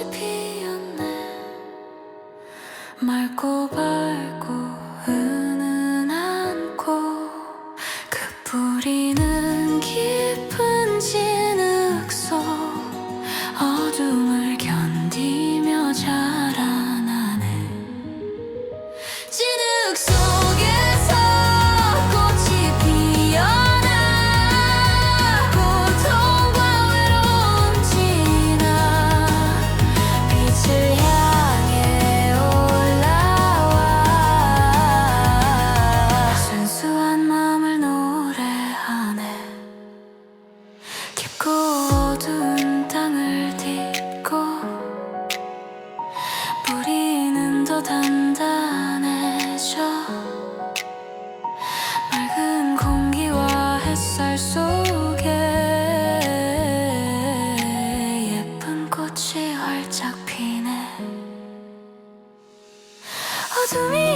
꽃이 피었네. 맑고 밝고 은은한 꽃그 뿌리는 길. 단단해져. 맑은 공기와 햇살 속에 예쁜 꽃이 활짝 피네. 어둠이